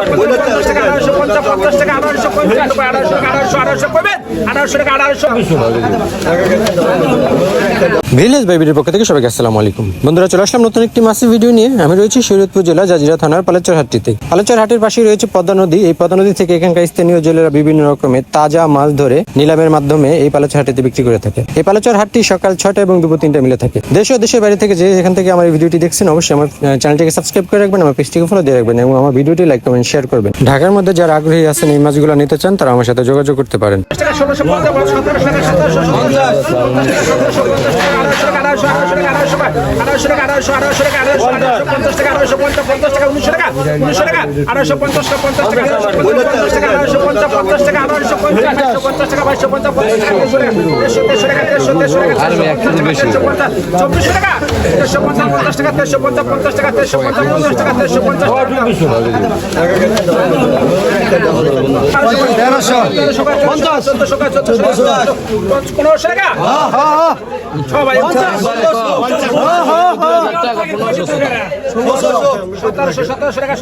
টাকা ভিলেজ বাইবির পক্ষ থেকে সবাইকে আসসালামু আলাইকুম। বন্ধুরা, চলে আসলাম নতুন একটি মাসিভ ভিডিও নিয়ে। আমি রয়েছি শরীয়তপুর জেলা জাজিরা থানার পালেচর হাটটিতে। পালেচর হাটের পাশে রয়েছে পদ্মা নদী। এই পদ্মা নদী থেকে এখানকার স্থানীয় জেলেরা বিভিন্ন রকমের তাজা মাছ ধরে নিলামের মাধ্যমে এই পালেচর হাটিতে বিক্রি করে থাকে। এই পালেচর হাটটি সকাল ছটা এবং দুপুর তিনটা মিলে থাকে। দেশ ও দেশের বাইরে থেকে যে যেখান থেকে আমার ভিডিওটি দেখছেন, অবশ্যই আমার চ্যানেলটিকে সাবস্ক্রাইব করে রাখবেন, আমার পেজটিকে ফলো দিয়ে রাখবেন এবং আমার ভিডিওটি লাইক কমেন্ট শেয়ার করবেন। ঢাকার মধ্যে যারা আগ্রহী আছেন এই মাছগুলো নিতে চান তারা আমার সাথে যোগাযোগ করতে পারেন টাকা সতেরোশো টাকা সতেরোশো আঠারোশো টাকা আঠারোশো আঠারোশো পঞ্চাশ টাকা আঠারোশো পঞ্চাশ পঞ্চাশ টাকা উনিশশো টাকা উনিশশো টাকা আঠারোশো পঞ্চাশ টাকা পঞ্চাশ টাকা পঞ্চাশ টাকা আঠারোশো পঞ্চাশ পঞ্চাশ টাকা আঠারোশো পঞ্চাশ পঞ্চাশ টাকা বাইশশো পঞ্চাশ পঞ্চাশ টাকা দেড়শো টাকা দেড়শো দেড়শো টাকা দেড়শো পঞ্চাশ চব্বিশশো টাকা দেড়শো পঞ্চাশ পঞ্চাশ টাকা দেড়শো পঞ্চাশ পঞ্চাশ টাকা দেড়শো পঞ্চাশ পঞ্চাশ টাকা দেড়শো পঞ্চাশ পঞ্চাশ পনেরোশো টাকা টাকা টাকা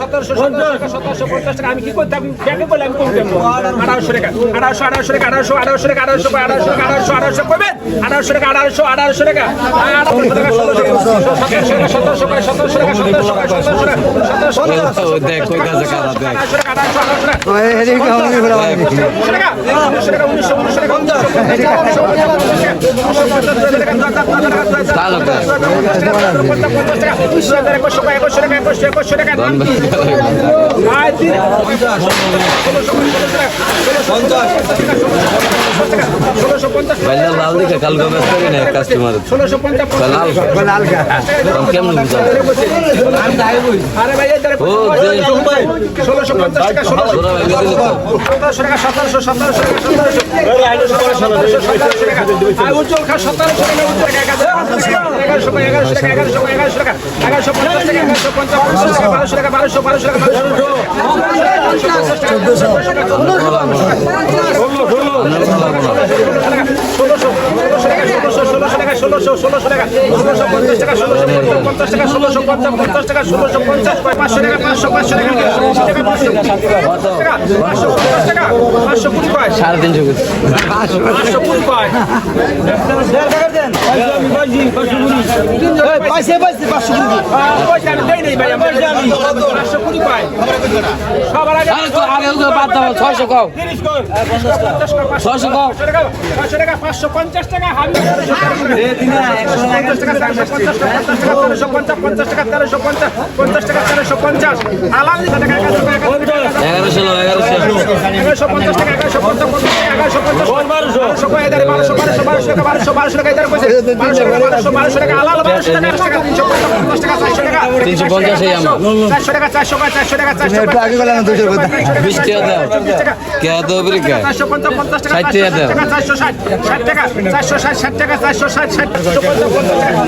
টাকা আমি কি করতে আমি ব্যাগে বলে আমি করতে আঠারোশো টাকা আঠারোশো আঠারোশো টাকা আঠারোশো আঠারোশো টাকা আঠারোশো আঠারোশো টাকা আঠারোশো আঠারোশো করবেন আঠারোশো টাকা আঠারোশো আঠারোশো টাকা আঠারোশো টাকা ষোলোশো টাকা সতেরোশো টাকা সতেরোশো টাকা সতেরোশো টাকা সতেরোশো টাকা সতেরোশো টাকা সতেরোশো দেখ আঠারোশো টাকা আঠারোশো টাকা উনিশশো টাকা উনিশশো টাকা উনিশশো টাকা লাল দিকে কালকে ব্যস্ত না কাস্টমার ষোলোশো লাল কেমন ষোলোশো পঞ্চাশ টাকা ষোলোশো সতেরোশো টাকা সতেরোশো সতেরোশো টাকা সতেরোশো টাকা উজ্জ্বল সতেরোশো এগারোশো টাকা এগারোশো টাকা এগারোশো টাকা এগারোশো টাকা এগারোশো পঞ্চাশ টাকা এগারোশো পঞ্চাশ টাকা বারোশো টাকা বারোশো বারোশো টাকা ষোলোশো ষোলোশো টাকা ষোলোশো ষোলোশো টাকা ষোলোশো পঞ্চাশ টাকা ষোলোশো পঞ্চাশ টাকা ষোলোশো পঞ্চাশ পঞ্চাশ টাকা ষোলোশো পঞ্চাশ পাঁচশো টাকা পাঁচশো পাঁচশো টাকা টাকা পাঁচশো টাকা পাঁচশো পঞ্চাশ টাকা পাঁচশো কুড়ি পায় সাড়ে তিনশো পাঁচশো কুড়ি পায় পয়সা আমি দেই নেই ভাই পাঁচশো কুড়ি পায় সবার আগে আগে বাদ দাও ছয়শো কও। পাঁচশো টাকা পাঁচশো পঞ্চাশ টাকা হামি পঞ্চাশ টাকা তেরোশো পঞ্চাশ পঞ্চাশ টাকা তেরোশো পঞ্চাশ পঞ্চাশ টাকা তেরোশো পঞ্চাশ। আলাম টাকা এগারোশো টাকা এগারোশো এগারোশো পঞ্চাশ। টাকা এগারোশো পঞ্চাশ পঞ্চাশ টাকা এগারোশো পঞ্চাশ বারোশো। বারোশো বারোশো টাকা বারোশো বারোশো টাকা এদের বারোশো বারোশো বারোশো টাকা আলাল বারোশো টাকা একশো টাকা তিনশো পঞ্চাশ টাকা চারশো টাকা তিনশো পঞ্চাশই চারশো টাকা চারশো টাকা চারশো টাকা চারশো টাকা বিশ টাকা কে এত উপরে চারশো পঞ্চাশ পঞ্চাশ টাকা ষাট টাকা চারশো ষাট ষাট টাকা চারশো ষাট ষাট টাকা চারশো ষাট ষাট পঞ্চাশ টাকা।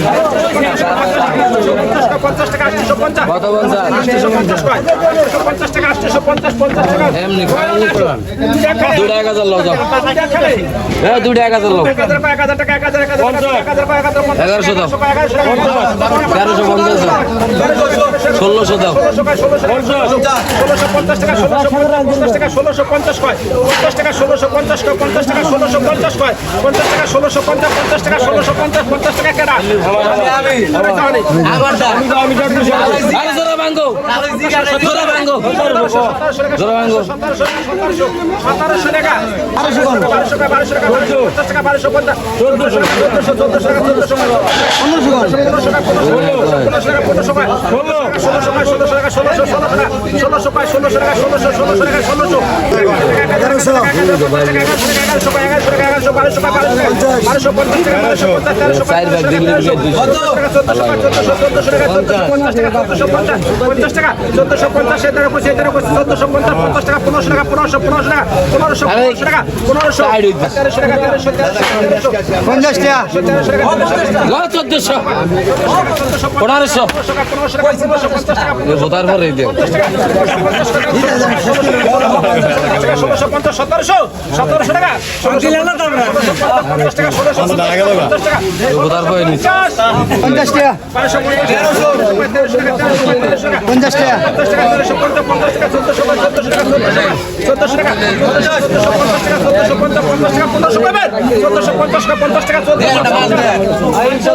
এগারোশো দাও। তেরোশো পঞ্চাশ। ষোলোশো দাও। ষোলোশো পঞ্চাশ। টাকা ষোলোশো পঞ্চাশ টাকা ষোলোশো পঞ্চাশ কয়? পঞ্চাশ টাকা ষোলোশো পঞ্চাশ কয় পঞ্চাশ টাকা ষোলোশো পঞ্চাশ কয়? পঞ্চাশ টাকা ষোলোশো পঞ্চাশ পঞ্চাশ টাকা ষোলোশো পঞ্চাশ পঞ্চাশ টাকা কেনা সতেরোশো টাকা বারোশো টাকা বারোশো টাকা পঞ্চাশ টাকা বারোশো পঞ্চাশ। চোদ্দশো। চোদ্দশো চোদ্দশো টাকা চোদ্দশো পনেরোশো পনেরোশো টাকা পনেরোশো টাকা টাকা। ষোলোশো টাকা ষোলোশো ষোলো টাকা ষোলোশো ষোলোশো টাকা ষোলোশো ষোলোশো টাকা ষোলোশো টাকা বারোশো পঞ্চাশ টাকা পঞ্চাশ চোদ্দশো পঞ্চাশ এদের পয়সা এদের পয়সা চোদ্দশো পঞ্চাশ পঞ্চাশ টাকা পনেরোশো টাকা পনেরোশো পনেরোশো টাকা পনেরোশো পনেরোশো টাকা পনেরোশো তেরোশো টাকা তেরোশো তেরোশো পঞ্চাশ টাকা তেরোশো টাকা চোদ্দশো পনেরোশো বোতার পরে দিও ষোলোশো পঞ্চাশ সতেরোশো সতেরোশো টাকা ষোলোশো পঞ্চাশ টাকা ষোলোশো পঞ্চাশ টাকা বোতার পরে নিচ্ছি পঞ্চাশ টাকা বারোশো পঞ্চাশ টাকা তেরোশো টাকা পঞ্চাশ টাকা পঞ্চাশ টাকা তেরোশো পঞ্চাশ পঞ্চাশ টাকা চোদ্দশো চোদ্দশো টাকা চোদ্দশো টাকা চোদ্দশো পঞ্চাশ টাকা চোদ্দশো পঞ্চাশ পঞ্চাশ টাকা পনেরোশো পাবেন চোদ্দশো পঞ্চাশ টাকা পঞ্চাশ টাকা চোদ্দশো